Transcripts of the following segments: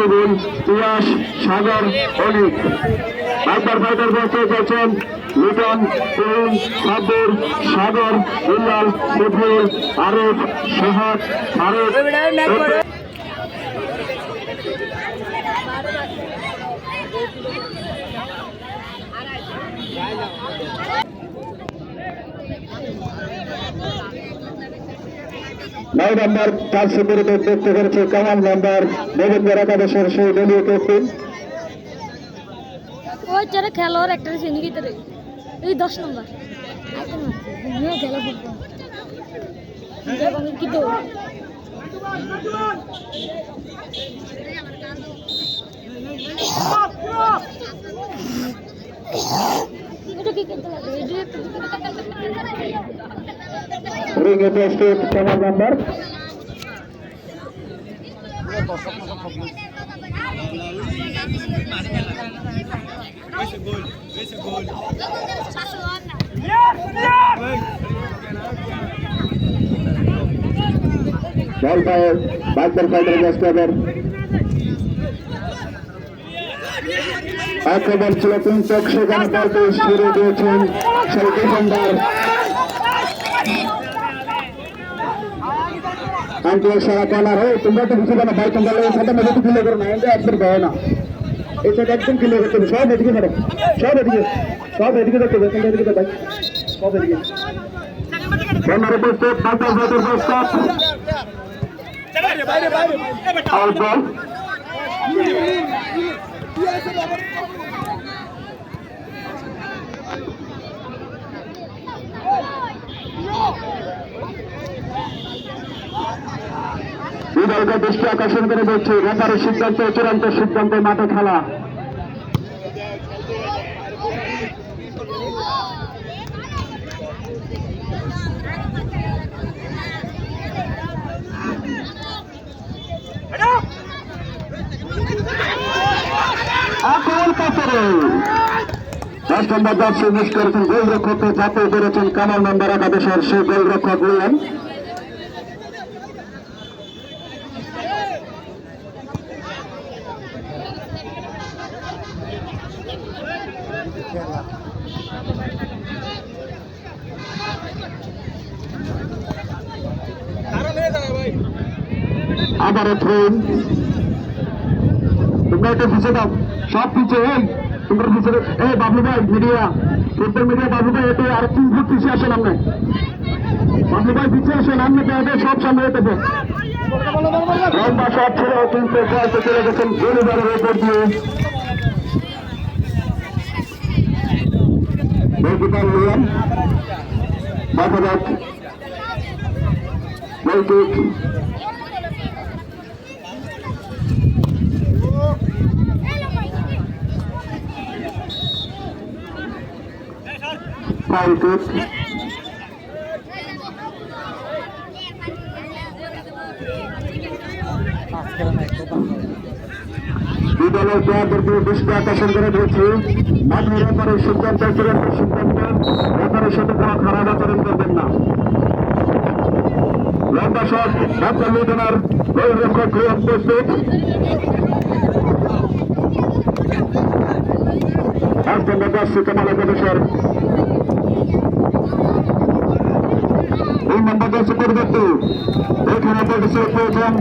রাকিবুল তিয়াস সাগর অনিক একবার ফাইটার বসে যাচ্ছেন লিটন, তরুণ, সাব্বির, সাগর ইল্লাল সিফুল আরিফ, সোহাগ, ফারুক। নয় নম্বর চারশো বিরুদ্ধে উদ্যুক্ত করেছে কামাল নম্বর নবীন্দ্র একাদশের সেই দলীয় ক্যাপ্টেন ওই চারে খেলোয়াড় একটা এই দশ নম্বর। নিয়ে কি এই যে একটু রিং এ প্রস্তুত কামাল নম্বর বল পায়ে বাইকের ফাইটার ব্যস্ত এবার আক্রমণ ছিল তিন চোখ সেখানে বলতে শুরু দিয়েছেন সেই ডিফেন্ডার তোমরা তো বুঝে না ভাই তোমরা এই সাথে মধ্যে ক্লিয়ার করো না এন্ড একদম ভয় না সাথে একদম ক্লিয়ার করতে হবে সব এদিকে ধরো সব এদিকে সব এদিকে দেখতে হবে তোমরা এদিকে ভাই সব এদিকে। অল্প। বিদলকে দৃষ্টি আকর্ষণ করে বলছি রেফারের সিদ্ধান্ত, চূড়ান্ত সিদ্ধান্ত, মাঠে খেলা। দশ নম্বর দর্শক মিস করেছেন গোলরক্ষককে জাতীয় করেছেন কামাল নম্বর একাদশের সেই গোলরক্ষক লিয়ান আবারও থ্রোন তোমরা একটু পিছিয়ে দাও সব পিছিয়ে এই, তোমরা পিছিয়ে। এই, বাবলু ভাই মিডিয়া সোশ্যাল মিডিয়া বাবলু ভাই, এতে আর তিন ফুট পিছিয়ে আসেন আপনি বাবলু ভাই, পিছিয়ে আসেন আপনি তো সব সামনে যেতেছে লম্বা সব ফাউল কিক বিদ্যালয় প্লেয়ারদের দিয়ে দৃষ্টি আকর্ষণ করে দিয়েছি মাঠের ব্যাপারে সিদ্ধান্ত চূড়ান্ত সিদ্ধান্ত ব্যাপারের সাথে কোনো খারাপ আচরণ করবেন না লম্বা শট ডাক্তার লুটনার গোলরক্ষক ক্রিয়া প্রস্তুত একজন দর্শক কামাল প্রদেশের দর্শক পরিবর্তন এখানে প্রদেশের প্রয়োজন।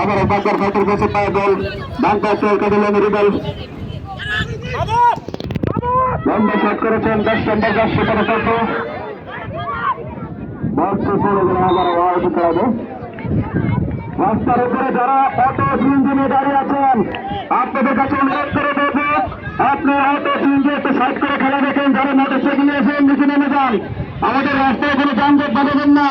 আবার বাজার ফাইটার কাছে পায় বল। ডান পাশে কাদিলাম রিবেল লম্বা শট করেছেন দশ নম্বর আওয়াজ করাবো। রাস্তার উপরে যারা অটো সিএনজি দাঁড়িয়ে আছেন, আপনাদের কাছে অনুরোধ করে দেবো আপনি অটো সিএনজি একটু সাইড করে খেলা দেখেন, যারা মোটর সাইকেল এসে নিচে নেমে যান। আমাদের রাস্তায় কোনো যানজট বাঁধাবেন না।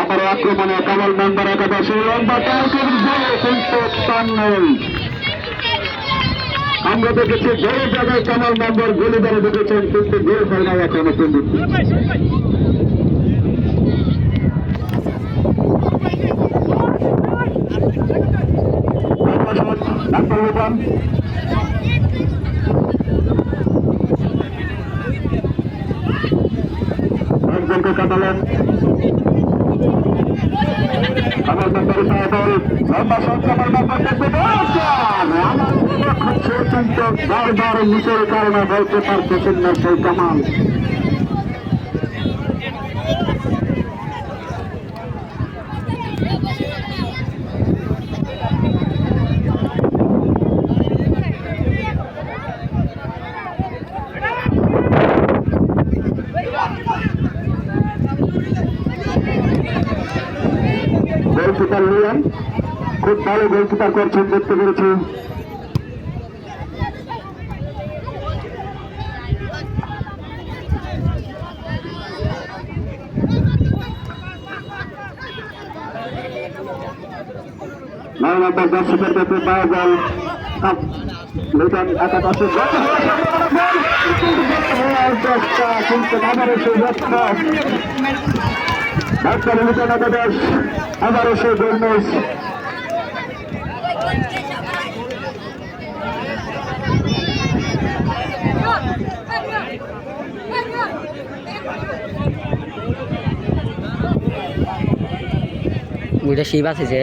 আবার আক্রমণে কামাল মেম্বার একাদশী লম্বা বলে কিন্তু স্থান নেই আমরা দেখেছি বড় জায়গায় কামাল মেম্বার গুলি ধরে দেখেছেন কিন্তু গোল হয় না এখনও যান একজনকে কাটালেন। আমার ব্যাপারে সাহেব লম্বা ব্যাপার দেখতে পাচ্ছেন আমার লক্ষ্য কিন্তু বারবার নিচের কারণে বলতে পারতেছেন না সেই কামাল খুব ভালো গোলকিপার করছেন, দেখতে পেরেছি। নয় নম্বর দর্শকের কাছে পাওয়া গেল লিটন একাদশে কিন্তু আবারও সেই লক্ষ্য ডাক্তার লিটন একাদশ আবারও শিব আছে যে।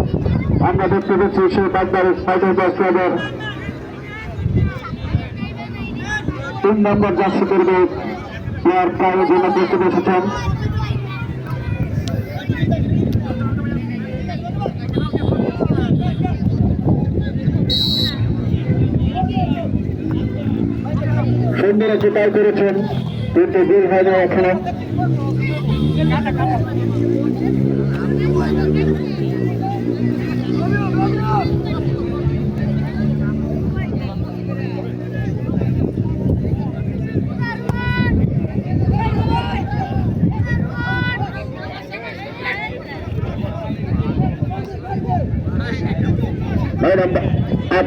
আমরা দেখতে পাচ্ছি সেই বাগদারের ফাইটার ক্লাবের তিন নম্বর জার্সি করবে প্লেয়ার প্রায় জন্য দেখতে বসেছেন সুন্দর তাই করেছেন। কিন্তু গোল হয়নি এখনও।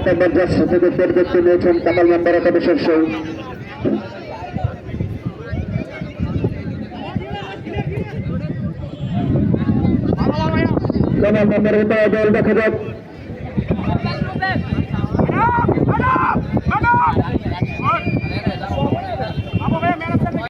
নম্বর জাস্ট থেকে পরিবর্তন নিয়েছেন কামাল নম্বর একাদশের সৌ কামাল নম্বর উপায় দল দেখা যাক